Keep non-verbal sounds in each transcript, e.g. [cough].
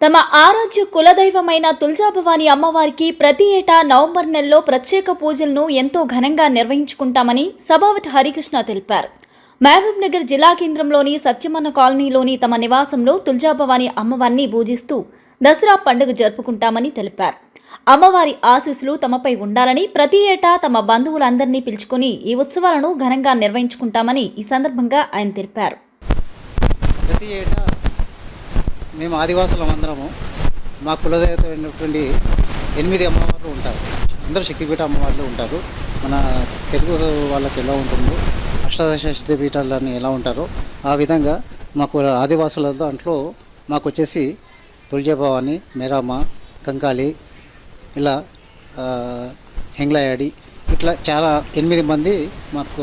తమ ఆరాధ్య కులదైవమైన తుల్జాభవాని అమ్మవారికి ప్రతి ఏటా నవంబర్ నెలలో ప్రత్యేక పూజలను ఎంతో ఘనంగా నిర్వహించుకుంటామని సభావతి హరికృష్ణ తెలిపారు. మహబూబ్ నగర్ జిల్లా కేంద్రంలోని సత్యమన్న కాలనీలోని తమ నివాసంలో తుల్జాభవాని అమ్మవారిని పూజిస్తూ దసరా పండుగ జరుపుకుంటామని తెలిపారు. అమ్మవారి ఆశీస్సులు తమపై ఉండాలని ప్రతి ఏటా తమ బంధువులందరినీ పిలుచుకుని ఈ ఉత్సవాలను ఘనంగా నిర్వహించుకుంటామని ఈ సందర్భంగా ఆయన తెలిపారు. ప్రతి ఏటా మేము ఆదివాసులం అందరము మా కులదేవత అయినటువంటి ఎనిమిది అమ్మవార్లు ఉంటారు. అందరూ శక్తిపీఠ అమ్మవార్లు ఉంటారు. మన తెలుగు వాళ్ళకి ఎలా ఉంటుందో అష్టాదశ శక్తిపీఠాలని ఎలా ఉంటారో ఆ విధంగా మాకు ఆదివాసుల దాంట్లో మాకు వచ్చేసి తులజాభవాని మేరామ కంకాళి ఇలా హెంగ్లాయాడి ఇట్లా చాలా ఎనిమిది మంది మాకు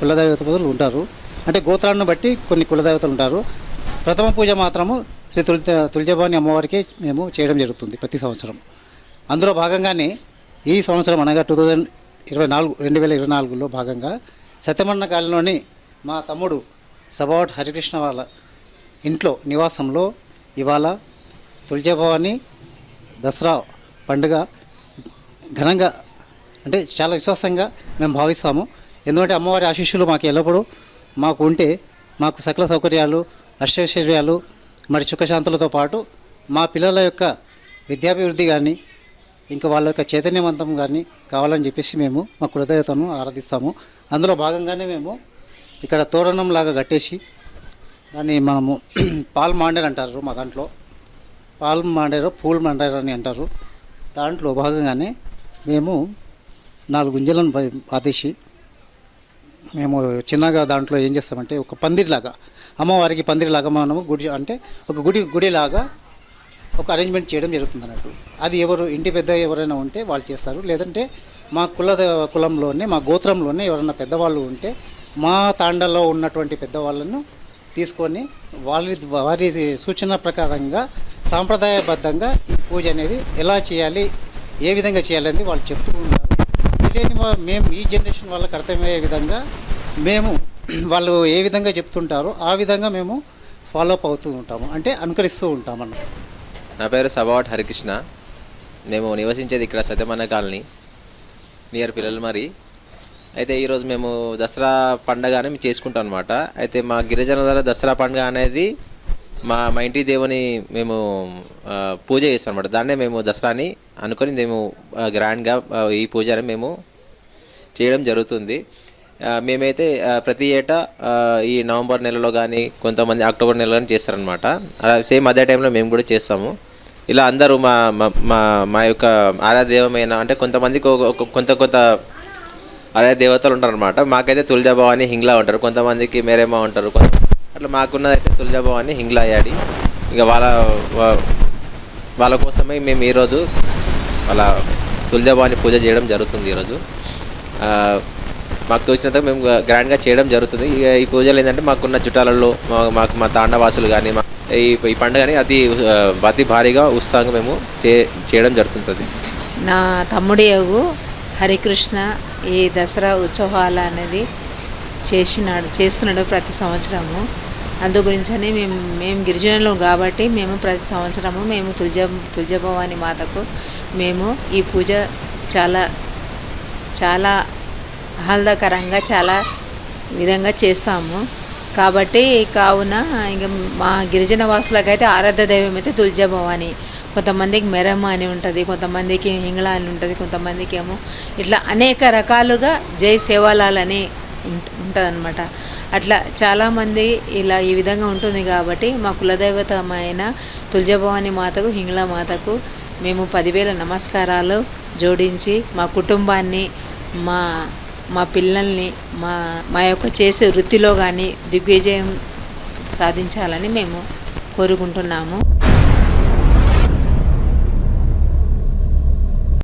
కులదేవతలు ఉంటారు. అంటే గోత్రాన్ని బట్టి కొన్ని కులదేవతలు ఉంటారు. ప్రథమ పూజ మాత్రము శ్రీ తులజ తులజభవాని అమ్మవారికి మేము చేయడం జరుగుతుంది ప్రతి సంవత్సరం. అందులో భాగంగానే ఈ సంవత్సరం అనగా టూ థౌజండ్ ఇరవై నాలుగు రెండు వేల ఇరవై నాలుగులో భాగంగా సత్యమన్న కాలంలోని మా తమ్ముడు సబావట్ హరికృష్ణ వాళ్ళ ఇంట్లో నివాసంలో ఇవాళ తులజభవాని దసరా పండుగ ఘనంగా అంటే చాలా విశ్వాసంగా మేము భావిస్తాము. ఎందుకంటే అమ్మవారి ఆశీస్సులు మాకు ఎల్లప్పుడూ మాకు ఉంటే మాకు సకల సౌకర్యాలు అష్టైశ్వర్యాలు మరి సుఖశాంతులతో పాటు మా పిల్లల యొక్క విద్యాభివృద్ధి కానీ ఇంకా వాళ్ళ యొక్క చైతన్యవంతం కానీ కావాలని చెప్పేసి మేము మా కులదేవతను ఆరాధిస్తాము. అందులో భాగంగానే మేము ఇక్కడ తోరణం లాగా కట్టేసి దాన్ని మనము [clears throat] పాల్ మాండేర్ అంటారు మా దాంట్లో. పాల్ మాండేరు పూల్ మాండేరు అని అంటారు. దాంట్లో భాగంగానే మేము నాలుగు గుంజలను పాతేసి మేము చిన్నగా దాంట్లో ఏం చేస్తామంటే ఒక పందిరిలాగా అమ్మవారికి పందిరిలాగా మనము గుడి అంటే ఒక గుడి గుడిలాగా ఒక అరేంజ్మెంట్ చేయడం జరుగుతుంది అన్నట్టు. అది ఎవరు ఇంటి పెద్ద ఎవరైనా ఉంటే వాళ్ళు చేస్తారు. లేదంటే మా కుల కులంలోనే మా గోత్రంలోనే ఎవరైనా పెద్దవాళ్ళు ఉంటే మా తాండలో ఉన్నటువంటి పెద్దవాళ్ళను తీసుకొని వాళ్ళ వారి సూచన ప్రకారంగా సాంప్రదాయబద్ధంగా ఈ పూజ అనేది ఎలా చేయాలి ఏ విధంగా చేయాలనేది వాళ్ళు చెప్తూ ఉంటారు. తెలియని మేము ఈ జనరేషన్ వాళ్ళకి అర్థమయ్యే విధంగా మేము వాళ్ళు ఏ విధంగా చెప్తుంటారో ఆ విధంగా మేము ఫాలో అప్ అవుతూ ఉంటాము. అంటే అనుకరిస్తూ ఉంటాం అన్నమాట నా పేరు సబావట్ హరికృష్ణ. మేము నివసించేది ఇక్కడ సత్యమన్న కాలనీ నియర్ పిల్లలు మరి అయితే ఈరోజు మేము దసరా పండగ అని మేము చేసుకుంటాం అనమాట అయితే మా గిరిజనుల దసరా పండుగ అనేది మా మా ఇంటి దేవుని మేము పూజ చేస్తాం అనమాట దాన్నే మేము దసరాని అనుకొని మేము గ్రాండ్గా ఈ పూజని మేము చేయడం జరుగుతుంది. మేమైతే ప్రతి ఏటా ఈ నవంబర్ నెలలో కానీ కొంతమంది అక్టోబర్ నెలలో కానీ చేస్తారనమాట అలా సేమ్ అదే టైంలో మేము కూడా చేస్తాము. ఇలా అందరూ మా మా- మా యొక్క ఆరాధ్యమైన అంటే కొంతమందికి ఒక- కొంత కొంత అదే దేవతలు ఉంటారనమాట మాకైతే తులజాభవాని హింగ్లా ఉంటారు. కొంతమందికి మేరేమా ఉంటారు. కొంత అట్లా మాకున్నదైతే తులజాభవాని హింగ్లా అయ్యాడి ఇక వాళ్ళ వాళ్ళ కోసమే మేము ఈరోజు వాళ్ళ తులజాభవాని పూజ చేయడం జరుగుతుంది ఈరోజు. మాకు తోచినంత మేము గ్రాండ్గా చేయడం జరుగుతుంది. ఇక ఈ పూజలు ఏంటంటే మాకున్న చుట్టాలలో మా- మాకు మా తాండవాసులు కానీ మా ఈ ఈ పండుగని అతి అతి భారీగా ఉత్సాహంగా మేము చే చేయడం జరుగుతుంటుంది. నా తమ్ముడి యోగు హరికృష్ణ ఈ దసరా ఉత్సవాలు అనేది చేసినాడు చేస్తున్నాడు ప్రతి సంవత్సరము. అందు గురించని మేము మేము గిరిజనులు కాబట్టి మేము ప్రతి సంవత్సరము మేము తులజ తులజభవాని మాతకు మేము ఈ పూజ చాలా చాలా ఆహ్లాదకరంగా చాలా విధంగా చేస్తాము. కాబట్టి కావున ఇంక మా గిరిజన వాసులకైతే ఆరాధ్య దైవం అయితే తులజభవాని. కొంతమందికి మెరమ్మ అని ఉంటుంది కొంతమందికి హింగళ అని ఉంటుంది కొంతమందికి ఏమో ఇట్లా అనేక రకాలుగా జై సేవాలాల్ అని ఉంటుంది అనమాట అట్లా చాలామంది ఇలా ఈ విధంగా ఉంటుంది కాబట్టి మా కులదైవతమైన తులజభవాని మాతకు హింగళ మాతకు మేము పదివేల నమస్కారాలు జోడించి మా కుటుంబాన్ని మా మా పిల్లల్ని మా మా యొక్క చేసే వృత్తిలో కానీ దిగ్విజయం సాధించాలని మేము కోరుకుంటున్నాము.